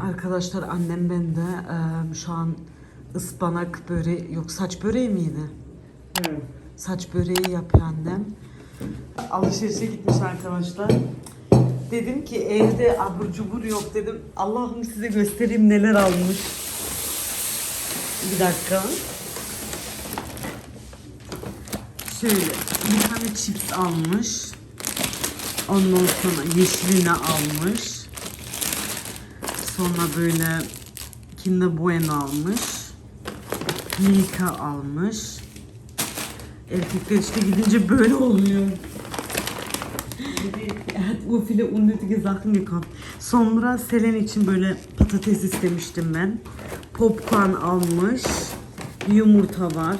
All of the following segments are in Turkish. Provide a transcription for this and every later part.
Arkadaşlar annem bende e, şu an ıspanak böreği yok saç böreği miydi? Hı. Saç böreği yapıyor annem. Alışverişe gitmiş arkadaşlar. Dedim ki evde abur cubur yok dedim. Allah'ım size göstereyim neler almış. Bir dakika. Şöyle bir tane chips almış. Ondan sonra yeşilini almış. Sonra böyle Kinder Bueno almış. Milka almış. Erkekler işte gidince böyle oluyor. Evet, o viele unnötige Sachen gekauft. Sonra Selen için böyle patates istemiştim ben. Popcorn almış. Yumurta var.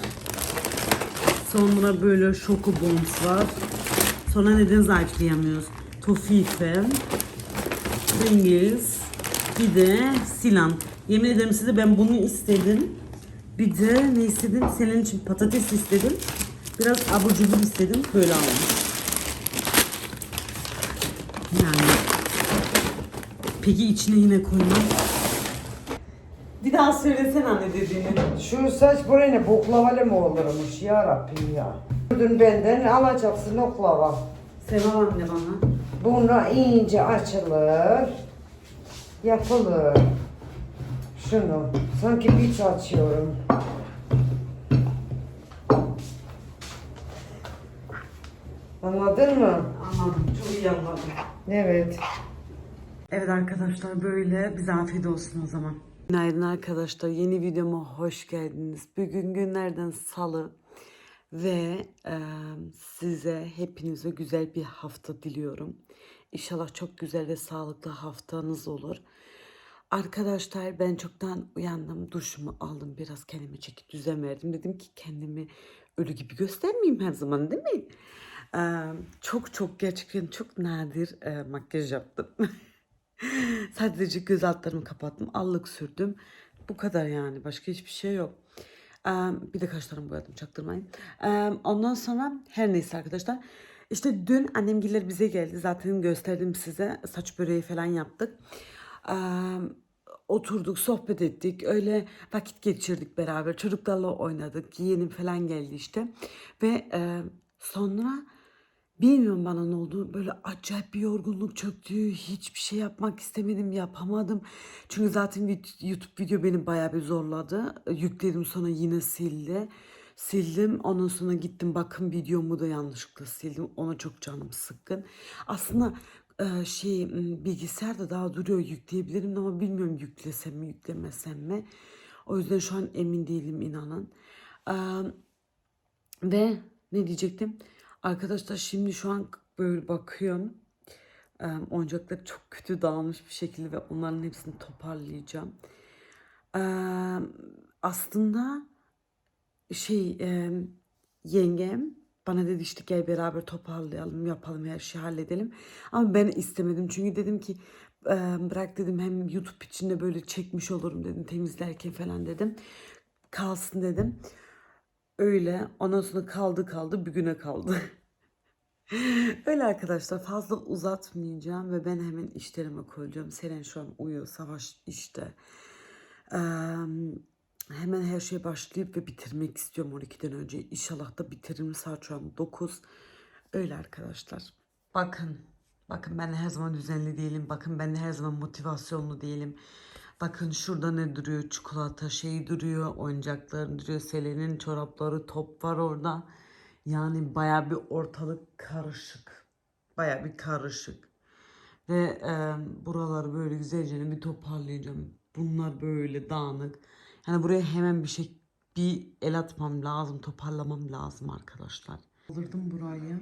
Sonra böyle şokobons var. Sonra neden zayıflayamıyoruz? Tofife. Pringles. Bir de Silan. Yemin ederim size ben bunu istedim. Bir de ne istedim? Senin için patates istedim. Biraz abur cubur istedim. Böyle aldım. Yani. Peki içine yine koymam. Bir daha söylesene anne dediğini. Şu saç buraya ne boklavalı mı olurmuş ya Rabbim ya. Dün benden alacaksın oklava. Selam anne bana. Bunu ince açılır. Yapılır. Şunu. Sanki bit açıyorum. Anladın mı? Anladım. Çok iyi anladım. Evet. Evet arkadaşlar böyle bize afiyet olsun o zaman. Günaydın arkadaşlar yeni videoma hoş geldiniz. Bugün günlerden salı ve e, size hepinize güzel bir hafta diliyorum. İnşallah çok güzel ve sağlıklı haftanız olur. Arkadaşlar ben çoktan uyandım, duşumu aldım, biraz kendime çeki düzen verdim. Dedim ki kendimi ölü gibi göstermeyeyim her zaman değil mi? Ee, çok çok gerçekten çok nadir e, makyaj yaptım. Sadece göz altlarımı kapattım, allık sürdüm. Bu kadar yani başka hiçbir şey yok. Ee, bir de kaşlarımı boyadım çaktırmayın. Ee, ondan sonra her neyse arkadaşlar. İşte dün annemgiller bize geldi. Zaten gösterdim size. Saç böreği falan yaptık. Ee, oturduk, sohbet ettik. Öyle vakit geçirdik beraber. Çocuklarla oynadık. Yeğenim falan geldi işte. Ve e, sonra bilmiyorum bana ne oldu. Böyle acayip bir yorgunluk çöktü. Hiçbir şey yapmak istemedim, yapamadım. Çünkü zaten YouTube video beni bayağı bir zorladı. Yükledim sonra yine sildi. Sildim. Ondan sonra gittim bakın videomu da yanlışlıkla sildim. Ona çok canım sıkkın. Aslında e, şey m, bilgisayarda daha duruyor yükleyebilirim ama bilmiyorum yüklesem mi yüklemesem mi. O yüzden şu an emin değilim inanın. Ve ne diyecektim? Arkadaşlar şimdi şu an böyle bakıyorum. Oyuncaklar çok kötü dağılmış bir şekilde ve onların hepsini toparlayacağım. Ee, aslında şey e, yengem bana dedi işte gel beraber toparlayalım yapalım her şeyi halledelim. Ama ben istemedim çünkü dedim ki e, bırak dedim hem YouTube içinde böyle çekmiş olurum dedim temizlerken falan dedim. Kalsın dedim. Öyle ondan sonra kaldı kaldı bir güne kaldı. Öyle arkadaşlar fazla uzatmayacağım ve ben hemen işlerime koyacağım. Selen şu an uyuyor savaş işte. Eee, hemen her şeye başlayıp ve bitirmek istiyorum 12'den önce. İnşallah da bitiririm saat şu an 9. Öyle arkadaşlar. Bakın. Bakın ben her zaman düzenli değilim. Bakın ben her zaman motivasyonlu değilim. Bakın şurada ne duruyor? Çikolata şeyi duruyor. Oyuncakların duruyor. Selen'in çorapları top var orada. Yani baya bir ortalık karışık. Baya bir karışık. Ve e, buraları böyle güzelce bir toparlayacağım. Bunlar böyle dağınık. Yani buraya hemen bir şey bir el atmam lazım, toparlamam lazım arkadaşlar. Alırdım burayı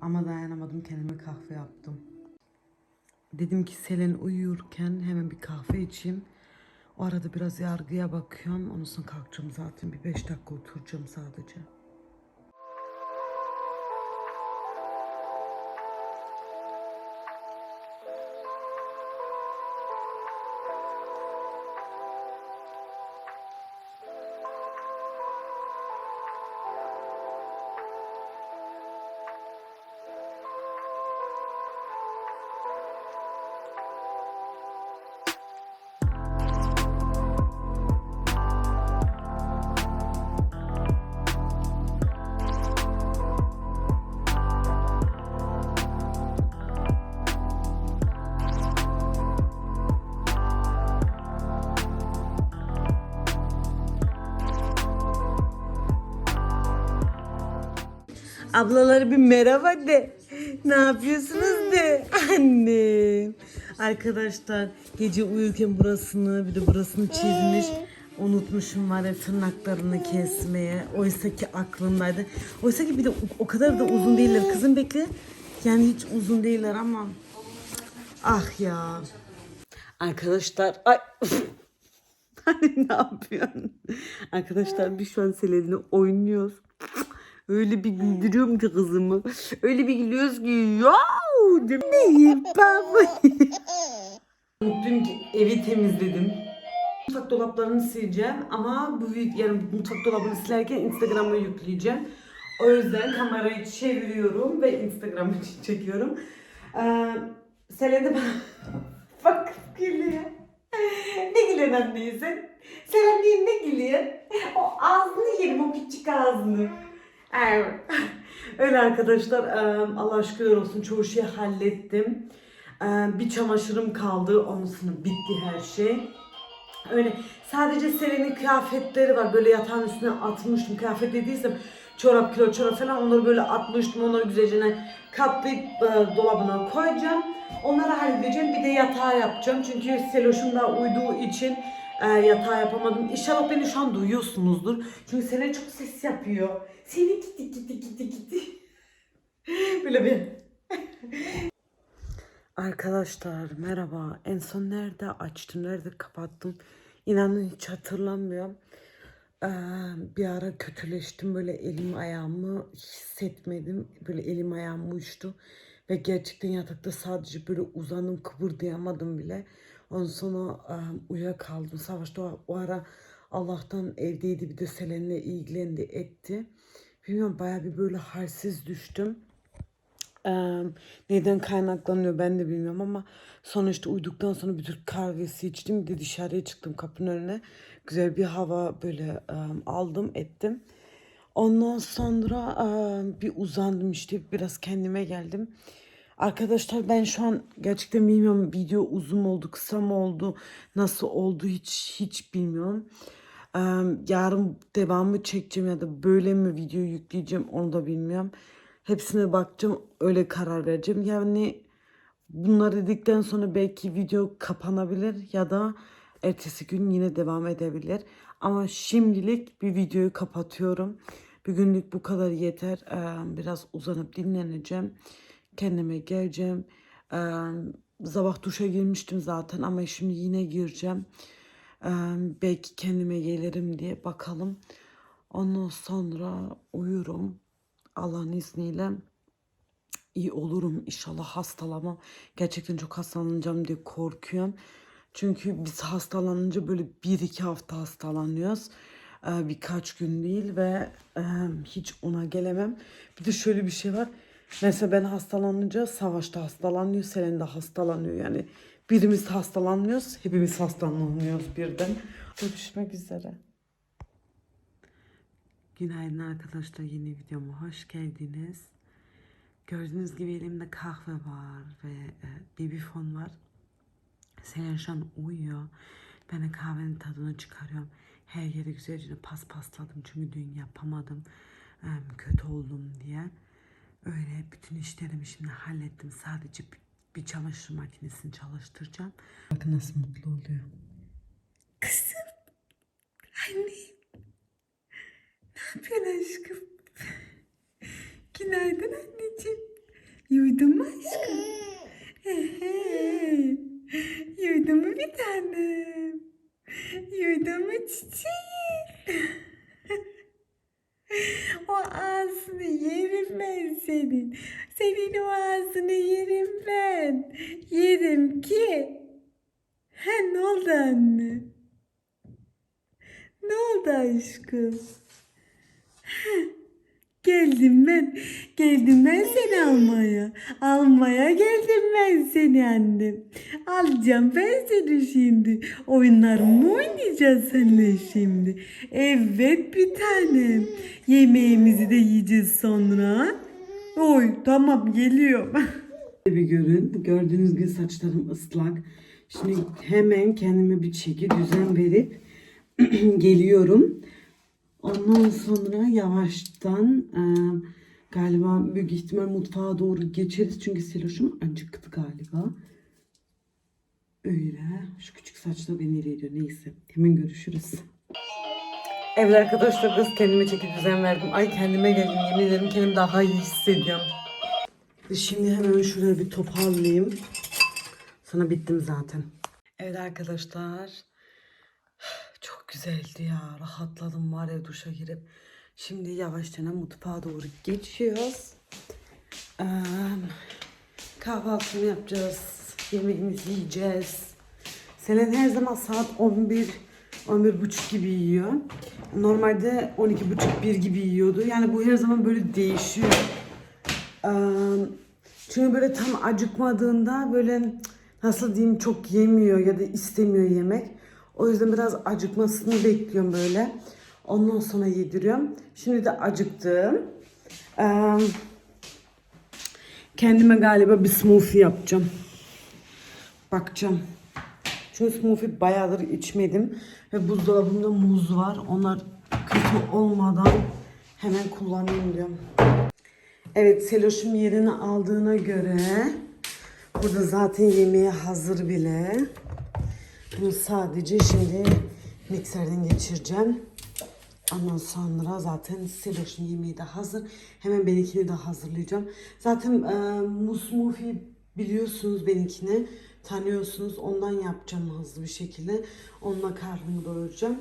ama dayanamadım kendime kahve yaptım. Dedim ki Selen uyurken hemen bir kahve içeyim. O arada biraz yargıya bakıyorum. Ondan sonra kalkacağım zaten. Bir beş dakika oturacağım sadece. Ablaları bir merhaba de. Ne yapıyorsunuz de. Annem. Arkadaşlar gece uyurken burasını bir de burasını çizmiş. Unutmuşum var ya tırnaklarını kesmeye. Oysa ki aklımdaydı. Oysa ki bir de o- kadar da uzun değiller. Kızım bekle. Yani hiç uzun değiller ama. Ah ya. Arkadaşlar ay Hani ne yapıyorsun? Arkadaşlar biz şu an Selen'le oynuyoruz. Öyle bir güldürüyorum ki kızımı. Öyle bir gülüyoruz ki yav demeyim baba. Dün evi temizledim. Mutfak dolaplarını sileceğim ama bu vid- yani mutfak dolabını silerken Instagram'a yükleyeceğim. O yüzden kamerayı çeviriyorum ve Instagram için çekiyorum. Ee, Selen de bak gülüyor. ne gülüyorsun anneyi sen? Selen değil ne gülüyor? O ağzını yerim o küçük ağzını. Evet. Öyle arkadaşlar Allah şükürler olsun çoğu şeyi hallettim. Bir çamaşırım kaldı. Onun sonra bitti her şey. Öyle sadece Selen'in kıyafetleri var. Böyle yatağın üstüne atmıştım. Kıyafet dediysem çorap, kilo çorap falan onları böyle atmıştım. Onları güzelce katlayıp e, dolabına koyacağım. Onları halledeceğim. Bir de yatağı yapacağım. Çünkü Seloş'un da uyuduğu için e, yatağı yapamadım. İnşallah beni şu an duyuyorsunuzdur. Çünkü Selen çok ses yapıyor. Seni gitti gitti gitti gitti. böyle bir Arkadaşlar merhaba. En son nerede açtım, nerede kapattım? İnanın hiç hatırlamıyorum. Ee, bir ara kötüleştim böyle elim ayağımı hissetmedim. Böyle elim ayağım uyuştu. Ve gerçekten yatakta sadece böyle uzandım kıpırdayamadım bile. Ondan sonra e, uyuyakaldım. Savaşta o, o ara Allah'tan evdeydi bir de Selen'le ilgilendi etti. Bilmiyorum baya bir böyle halsiz düştüm. Eee, neden kaynaklanıyor ben de bilmiyorum ama sonuçta uyuduktan sonra bir Türk kahvesi içtim. Bir de dışarıya çıktım kapının önüne. Güzel bir hava böyle eee, aldım ettim. Ondan sonra eee, bir uzandım işte biraz kendime geldim. Arkadaşlar ben şu an gerçekten bilmiyorum video uzun oldu kısa mı oldu nasıl oldu hiç hiç bilmiyorum. Yarın devamı çekeceğim ya da böyle mi video yükleyeceğim onu da bilmiyorum. Hepsine bakacağım öyle karar vereceğim. Yani bunları dedikten sonra belki video kapanabilir ya da ertesi gün yine devam edebilir. Ama şimdilik bir videoyu kapatıyorum. Bir günlük bu kadar yeter. Biraz uzanıp dinleneceğim. Kendime geleceğim. Ee, Sabah duşa girmiştim zaten ama şimdi yine gireceğim. Belki kendime gelirim diye bakalım. Ondan sonra uyurum. Allah'ın izniyle iyi olurum inşallah hastalamam. Gerçekten çok hastalanacağım diye korkuyorum. Çünkü biz hastalanınca böyle bir iki hafta hastalanıyoruz. Ee, birkaç gün değil ve hiç ona gelemem. Bir de şöyle bir şey var. Mesela ben hastalanınca Savaş'ta hastalanıyor, Selen de hastalanıyor. Yani birimiz hastalanmıyoruz, hepimiz hastalanıyoruz birden. Görüşmek üzere. Günaydın arkadaşlar yeni videoma hoş geldiniz. Gördüğünüz gibi elimde kahve var ve e, babyfon var. Selen şu an uyuyor. Ben de kahvenin tadını çıkarıyorum. Her yeri güzelce paspasladım çünkü dün yapamadım. E, kötü oldum diye. Öyle bütün işlerimi şimdi hallettim. Sadece bir, bir çamaşır makinesini çalıştıracağım. Bakın nasıl mutlu oluyor. Kızım. Anne. Ne yapıyorsun aşkım? Günaydın anneciğim. Uyudun mu aşkım? Uyudun mu bir tanem? Uyudun mu çiçeğim? O ağzını yerim ben senin. Senin o ağzını yerim ben. Yerim ki. Ha ne oldu anne? Ne oldu aşkım? Geldim ben. Geldim ben seni almaya. Almaya geldim ben seni annem. Alacağım ben seni şimdi. Oyunlar mı oynayacağız seninle şimdi? Evet bir tanem. Yemeğimizi de yiyeceğiz sonra. Oy tamam geliyorum. bir görün. Gördüğünüz gibi saçlarım ıslak. Şimdi hemen kendime bir çeki düzen verip geliyorum. Ondan sonra yavaştan e, Galiba büyük ihtimal mutfağa doğru geçeriz çünkü Seloş'um acıktı galiba. Öyle. Şu küçük saçla beni nereye ediyor neyse. Hemen görüşürüz. Evet arkadaşlar biraz kendime çekip düzen verdim. Ay kendime geldim yemin ederim kendimi daha iyi hissediyorum. Şimdi hemen şuraya bir toparlayayım. Sonra bittim zaten. Evet arkadaşlar. Güzeldi ya. Rahatladım var ya duşa girip. Şimdi yavaştan mutfağa doğru geçiyoruz. Ee, kahvaltını yapacağız. Yemeğimizi yiyeceğiz. Selen her zaman saat 11 11 buçuk gibi yiyor. Normalde 12 buçuk 1 gibi yiyordu. Yani bu her zaman böyle değişiyor. Ee, çünkü böyle tam acıkmadığında böyle nasıl diyeyim çok yemiyor ya da istemiyor yemek. O yüzden biraz acıkmasını bekliyorum böyle. Ondan sonra yediriyorum. Şimdi de acıktım. Ee, kendime galiba bir smoothie yapacağım. Bakacağım. Çünkü smoothie bayağıdır içmedim. Ve buzdolabımda muz var. Onlar kötü olmadan hemen kullanayım diyorum. Evet Seloş'um yerini aldığına göre burada zaten yemeğe hazır bile. Bunu sadece şimdi mikserden geçireceğim. Ondan sonra zaten Seloş'un yemeği de hazır. Hemen benimkini de hazırlayacağım. Zaten e, musmufi biliyorsunuz benimkini. Tanıyorsunuz. Ondan yapacağım hızlı bir şekilde. Onunla karnımı doyuracağım.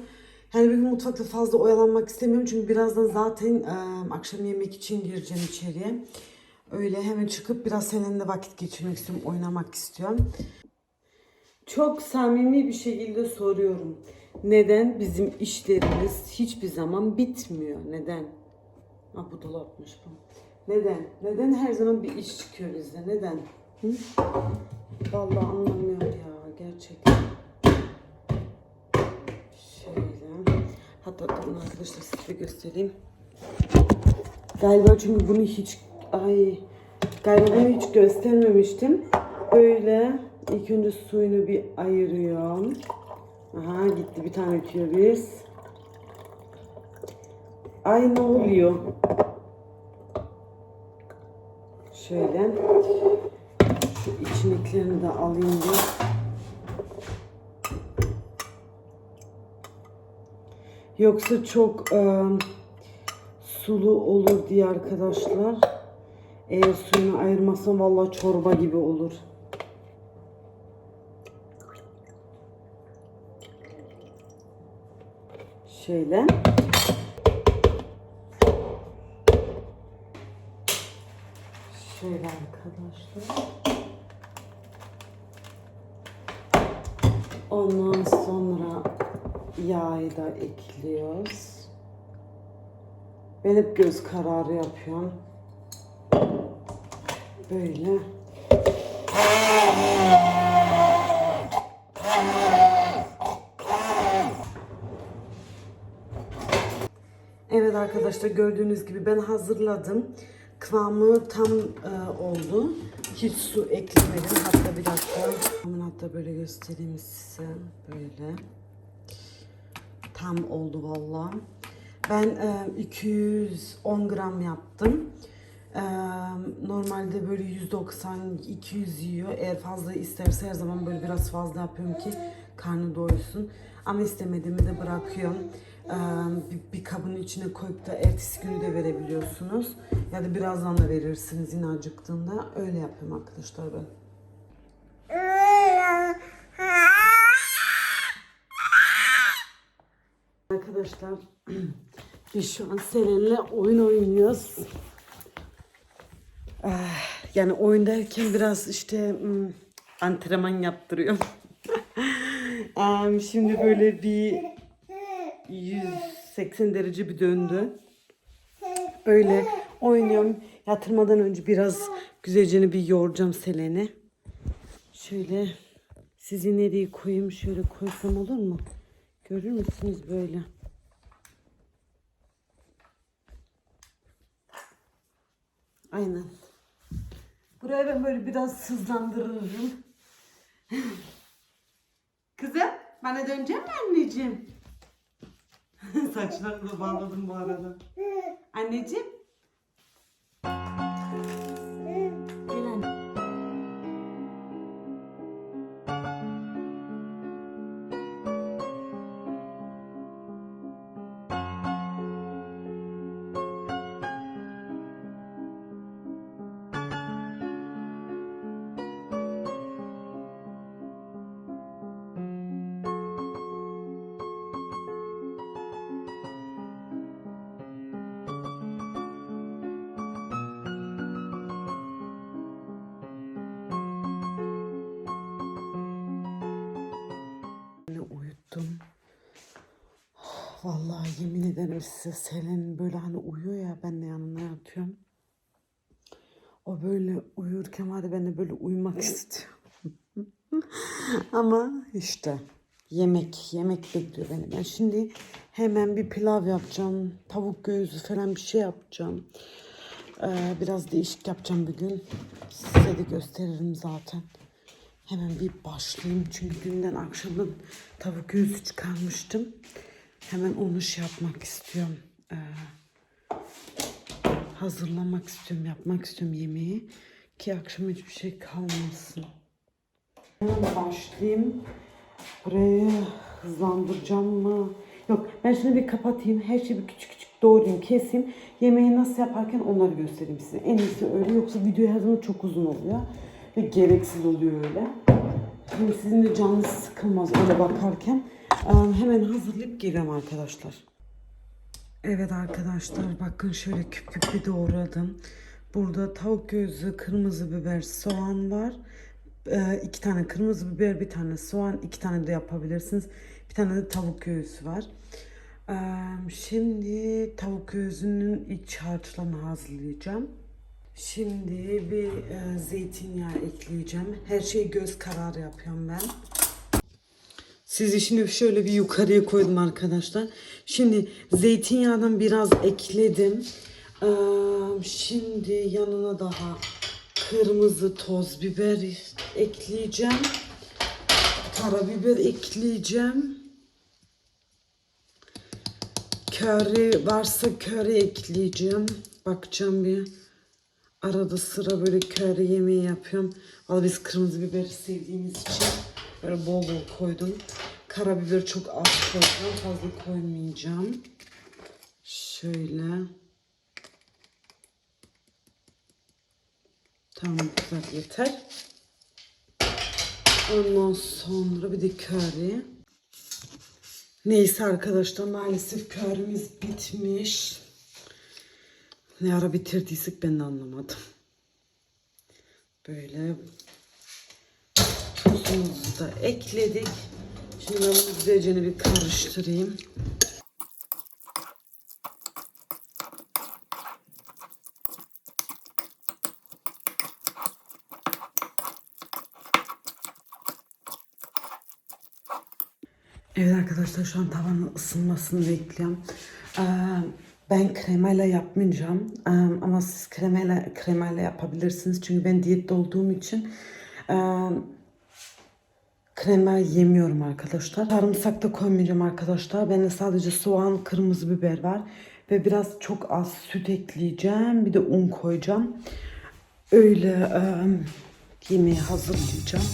Yani bir mutfakta fazla oyalanmak istemiyorum. Çünkü birazdan zaten e, akşam yemek için gireceğim içeriye. Öyle hemen çıkıp biraz seninle vakit geçirmek istiyorum. Oynamak istiyorum. Çok samimi bir şekilde soruyorum. Neden bizim işlerimiz hiçbir zaman bitmiyor? Neden? Ha bu dolapmış bu. Neden? Neden her zaman bir iş çıkıyor bizde? Neden? Hı? Vallahi anlamıyorum ya gerçekten. Şöyle. Hatta durun arkadaşlar size göstereyim. Galiba çünkü bunu hiç ay galiba bunu hiç göstermemiştim. Böyle ilk önce suyunu bir ayırıyorum. Aha gitti bir tane biz. Ay ne oluyor? Şöyle. Şu içinliklerini de alayım bir. Yoksa çok e, sulu olur diye arkadaşlar. Eğer suyunu ayırmazsam vallahi çorba gibi olur. Şöyle. Şöyle arkadaşlar. Ondan sonra yağı da ekliyoruz. Ben hep göz kararı yapıyorum. Böyle. Arkadaşlar gördüğünüz gibi ben hazırladım. Kıvamı tam e, oldu. Hiç su eklemedim. Hatta bir dakika. Hatta böyle göstereyim size. Böyle. Tam oldu valla. Ben e, 210 gram yaptım. E, normalde böyle 190-200 yiyor. Eğer fazla isterse her zaman böyle biraz fazla yapıyorum ki karnı doysun. Ama istemediğimi de bırakıyorum. E, bir, bir kabın içine koyup da ertesi günü de verebiliyorsunuz. Ya da birazdan da verirsiniz yine acıktığında. Öyle yapıyorum arkadaşlar ben. Arkadaşlar biz şu an Selen'le oyun oynuyoruz. Ah, Yani oyundayken biraz işte hmm, antrenman yaptırıyorum. Em, Şimdi böyle bir 180 derece bir döndü. Öyle oynuyorum. Yatırmadan önce biraz güzelce bir yoğuracağım Selen'i. Şöyle sizi nereye koyayım? Şöyle koysam olur mu? Görür müsünüz böyle? Aynen. Buraya ben böyle biraz hızlandırırım. Kızım bana dönecek mi anneciğim? Saçlarını da bağladım bu arada. Anneciğim. Vallahi yemin ederim size Selin böyle hani uyuyor ya ben de yanına yatıyorum. O böyle uyurken ya ben de böyle uyumak istiyorum. Ama işte yemek yemek bekliyor beni. Ben şimdi hemen bir pilav yapacağım. Tavuk göğsü falan bir şey yapacağım. Ee, biraz değişik yapacağım bugün. Size de gösteririm zaten. Hemen bir başlayayım çünkü dünden akşamın tavuk göğsü çıkarmıştım. Hemen onu şey yapmak istiyorum. Ee, hazırlamak istiyorum, yapmak istiyorum yemeği. Ki akşam hiçbir şey kalmasın. Hemen başlayayım. Burayı hızlandıracağım mı? Yok ben şimdi bir kapatayım. Her şeyi bir küçük küçük doğrayayım, keseyim. Yemeği nasıl yaparken onları göstereyim size. En iyisi öyle yoksa video her zaman çok uzun oluyor. Ve gereksiz oluyor öyle. Şimdi sizin de canınız sıkılmaz öyle bakarken. Hemen hazırlayıp geliyorum arkadaşlar. Evet arkadaşlar bakın şöyle küp küp bir doğradım. Burada tavuk göğsü, kırmızı biber, soğan var. Ee, iki tane kırmızı biber, bir tane soğan, iki tane de yapabilirsiniz. Bir tane de tavuk göğsü var. Ee, şimdi tavuk göğsünün iç harçlarını hazırlayacağım. Şimdi bir e, zeytinyağı ekleyeceğim. Her şeyi göz kararı yapıyorum ben. Sizi şimdi şöyle bir yukarıya koydum arkadaşlar. Şimdi zeytinyağından biraz ekledim. Şimdi yanına daha kırmızı toz biber ekleyeceğim. Karabiber ekleyeceğim. Köri varsa köri ekleyeceğim. Bakacağım bir. Arada sıra böyle köri yemeği yapıyorum. Valla biz kırmızı biberi sevdiğimiz için böyle bol bol koydum. Karabiber çok az koyacağım. Fazla koymayacağım. Şöyle. Tamam kadar yeter. Ondan sonra bir de köri. Neyse arkadaşlar maalesef körümüz bitmiş. Ne ara bitirdiysek ben de anlamadım. Böyle tuzumuzu da ekledik. Şimdi ben bunu güzelce bir karıştırayım. Evet arkadaşlar şu an tavanın ısınmasını bekliyorum. Ee, ben kremayla yapmayacağım. Ee, ama siz kremayla, kremayla yapabilirsiniz. Çünkü ben diyette olduğum için e, krema yemiyorum arkadaşlar. Sarımsak da koymayacağım arkadaşlar. Bende sadece soğan, kırmızı biber var. Ve biraz çok az süt ekleyeceğim. Bir de un koyacağım. Öyle e, yemeği hazırlayacağım.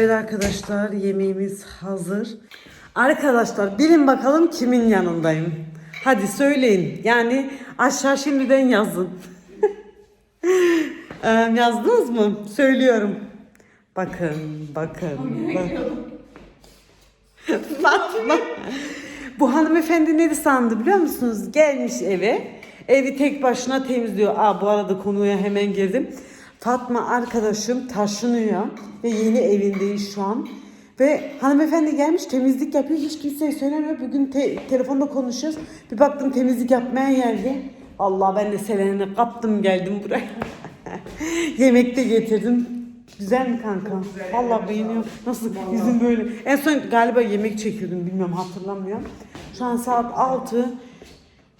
Evet arkadaşlar yemeğimiz hazır. Arkadaşlar bilin bakalım kimin yanındayım. Hadi söyleyin. Yani aşağı şimdiden yazın. Ee, yazdınız mı? Söylüyorum. Bakın, bakın. bak-. Bu hanımefendi ne sandı biliyor musunuz? Gelmiş eve. Evi tek başına temizliyor. Aa bu arada konuya hemen girdim. Fatma arkadaşım taşınıyor ve yeni evindeyiz şu an. Ve hanımefendi gelmiş temizlik yapıyor. Hiç kimseye söylemiyor. Bugün te- telefonda konuşuyoruz. Bir baktım temizlik yapmaya geldi. Allah ben de Selen'i kaptım geldim buraya. Yemek de getirdim. Güzel mi kanka? Vallahi beğeniyorum. Nasıl yüzün böyle. En son galiba yemek çekiyordum bilmiyorum hatırlamıyorum. Şu an saat 6.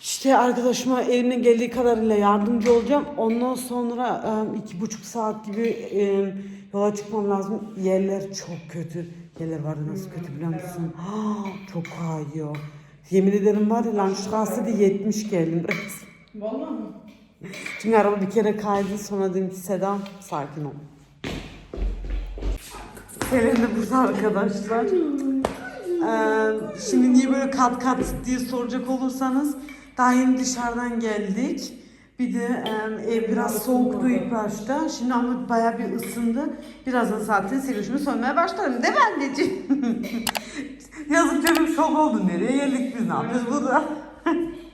İşte arkadaşıma elimden geldiği kadarıyla yardımcı olacağım. Ondan sonra e, iki buçuk saat gibi e, yola çıkmam lazım. Yerler çok kötü. Yerler var ya nasıl kötü biliyor musun? Ha, çok kayıyor. Yemin ederim var ya Landstraße'de 70 geldim resmen. Vallahi mı? Çünkü araba bir kere kaydı sonra dedim ki Seda sakin ol. Selen de burada arkadaşlar. Ee, şimdi niye böyle kat kat diye soracak olursanız daha yeni dışarıdan geldik. Bir de e, ev biraz soğuktu ilk başta. Şimdi ama bayağı bir ısındı. Birazdan zaten siruşumu sönmeye başlarım. Değil mi anneciğim? Yazık canım şok oldu. Nereye geldik biz? Ne yapıyoruz burada?